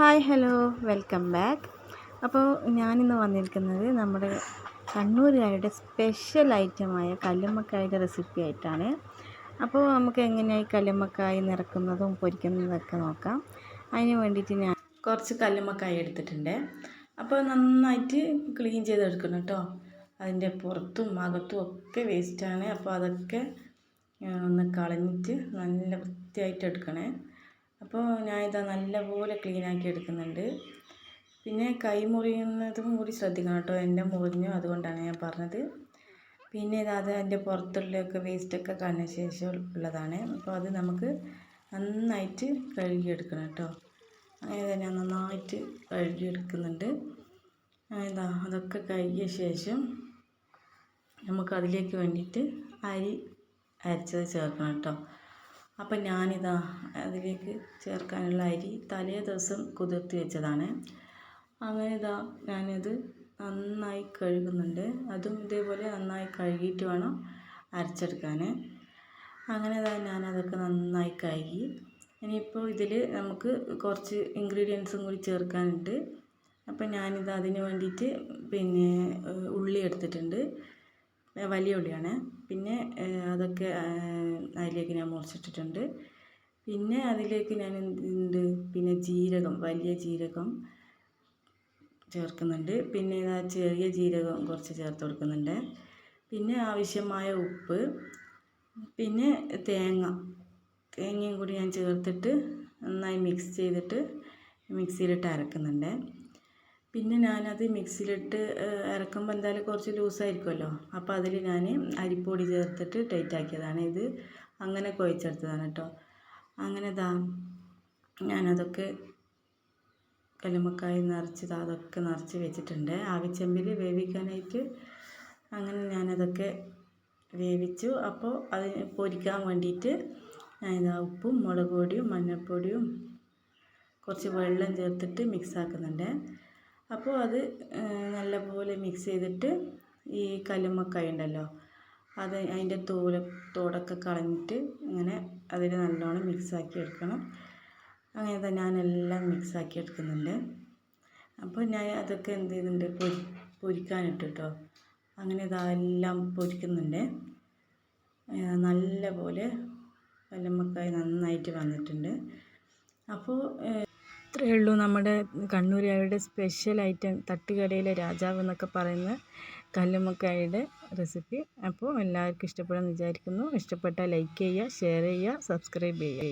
Hi hello welcome back. അപ്പോൾ ഞാനിന്ന് വന്നിരിക്കുന്നത് നമ്മുടെ കണ്ണൂരുകാരുടെ സ്പെഷ്യൽ ഐറ്റമായ കല്ലുമ്മക്കായുടെ റെസിപ്പി ആയിട്ടാണ്. അപ്പോൾ നമുക്ക് എങ്ങനെയായി കല്ലുമ്മക്കായ നിറക്കുന്നതും പൊരിക്കുന്നതൊക്കെ നോക്കാം. അതിന് വേണ്ടിയിട്ട് ഞാൻ കുറച്ച് കല്ലുമ്മക്കായ എടുത്തിട്ടുണ്ട്. അപ്പോൾ നന്നായിട്ട് ക്ലീൻ ചെയ്തെടുക്കണം കേട്ടോ. അതിന്റെ പുറത്തും അകത്തും ഒക്കെ വേസ്റ്റാണ്. അപ്പോൾ അതൊക്കെ ഒന്ന് കളഞ്ഞിട്ട് നല്ല വൃത്തിയായിട്ട് എടുക്കണേ. അപ്പോൾ ഞാനിതാ നല്ലപോലെ ക്ലീനാക്കി എടുക്കുന്നുണ്ട്. പിന്നെ കൈ മുറിയുന്നതും കൂടി ശ്രദ്ധിക്കണം കേട്ടോ. എന്റെ മുറിഞ്ഞു അതുകൊണ്ടാണ് ഞാൻ പറഞ്ഞത്. പിന്നെ അത് അതിന്റെ പുറത്തുള്ളൊക്കെ വേസ്റ്റൊക്കെ കളഞ്ഞ ശേഷം ഉള്ളതാണ്. അപ്പോൾ അത് നമുക്ക് നന്നായിട്ട് കഴുകിയെടുക്കണം കേട്ടോ. അങ്ങനെ തന്നെ നന്നായിട്ട് കഴുകിയെടുക്കുന്നുണ്ട്. എന്താ അതൊക്കെ കഴുകിയ ശേഷം നമുക്ക് അതിലേക്ക് വേണ്ടിയിട്ട് അരി അരച്ചത് ചേർക്കണം കേട്ടോ. അപ്പം ഞാനിതാ അതിലേക്ക് ചേർക്കാനുള്ള അരി തലേ ദിവസം കുതിർത്തി വെച്ചതാണ്. അങ്ങനെ ഇതാ ഞാനത് നന്നായി കഴുകുന്നുണ്ട്. അതും ഇതേപോലെ നന്നായി കഴുകിയിട്ട് വേണം അരച്ചെടുക്കാൻ അങ്ങനെ ഇതാ ഞാനതൊക്കെ നന്നായി കഴുകി. ഇനിയിപ്പോൾ ഇതിൽ നമുക്ക് കുറച്ച് ഇൻഗ്രീഡിയൻസും കൂടി ചേർക്കാനുണ്ട്. അപ്പം ഞാനിത് അതിന് വേണ്ടിയിട്ട് പിന്നെ ഉള്ളി എടുത്തിട്ടുണ്ട് വലിയ ഉള്ളിയാണ്. പിന്നെ അതൊക്കെ അതിലേക്ക് ഞാൻ മുറിച്ചിട്ടിട്ടുണ്ട്. പിന്നെ അതിലേക്ക് ഞാൻ എന്തുണ്ട് പിന്നെ ജീരകം വലിയ ജീരകം ചേർക്കുന്നുണ്ട്. പിന്നെ ഇതാ ചെറിയ ജീരകം കുറച്ച് ചേർത്ത് കൊടുക്കുന്നുണ്ട്. പിന്നെ ആവശ്യമായ ഉപ്പ് പിന്നെ തേങ്ങ. തേങ്ങയും കൂടി ഞാൻ ചേർത്തിട്ട് നന്നായി മിക്സ് ചെയ്തിട്ട് മിക്സിയിലിട്ട് അരക്കുന്നുണ്ട്. പിന്നെ ഞാനത് മിക്സിയിലിട്ട് ഇറക്കുമ്പോൾ എന്തായാലും കുറച്ച് ലൂസായിരിക്കുമല്ലോ. അപ്പോൾ അതിൽ ഞാൻ അരിപ്പൊടി ചേർത്തിട്ട് ടൈറ്റ് ആക്കിയതാണ് ഇത്. അങ്ങനെ കുഴച്ചെടുത്തതാണ് കേട്ടോ. അങ്ങനെ ഇതാ ഞാനതൊക്കെ കല്ലുമ്മക്കായ നിറച്ച് അതൊക്കെ നിറച്ച് വെച്ചിട്ടുണ്ട്. ആവിച്ചെമ്പിൽ വേവിക്കാനായിട്ട് അങ്ങനെ ഞാനതൊക്കെ വേവിച്ചു. അപ്പോൾ അത് പൊരിക്കാൻ വേണ്ടിയിട്ട് ഞാനിതാ ഉപ്പും മുളക് പൊടിയും മഞ്ഞൾപ്പൊടിയും കുറച്ച് വെള്ളം ചേർത്തിട്ട് മിക്സ് ആക്കുന്നുണ്ട് അപ്പോൾ അത് നല്ലപോലെ മിക്സ് ചെയ്തിട്ട് ഈ കല്ലുമ്മക്കായ ഉണ്ടല്ലോ അത് അതിന്റെ തോല തോടൊക്കെ കളഞ്ഞിട്ട് ഇങ്ങനെ അതിൽ നല്ലോണം മിക്സാക്കി എടുക്കണം. അങ്ങനെ തന്നെ ഞാനെല്ലാം മിക്സാക്കി എടുക്കുന്നുണ്ട്. അപ്പോൾ ഞാൻ അതൊക്കെ എന്ത് ചെയ്യുന്നുണ്ട് പൊരി പൊരിക്കാനിട്ട് കേട്ടോ അങ്ങനെ ഇതെല്ലാം പൊരിക്കുന്നുണ്ട്. നല്ല പോലെ കല്ലുമ്മക്കായ നന്നായിട്ട് വന്നിട്ടുണ്ട്. അപ്പോൾ ഇത്രയേ ഉള്ളൂ നമ്മുടെ കണ്ണൂരുകാരുടെ സ്പെഷ്യൽ ഐറ്റം തട്ടുകടയിലെ രാജാവ് എന്നൊക്കെ പറയുന്ന കല്ലുമ്മക്കായുടെ റെസിപ്പി അപ്പോൾ എല്ലാവർക്കും ഇഷ്ടപ്പെടുമെന്ന് വിചാരിക്കുന്നു. ഇഷ്ടപ്പെട്ടാൽ ലൈക്ക് ചെയ്യുക ഷെയർ ചെയ്യുക സബ്സ്ക്രൈബ് ചെയ്യുക.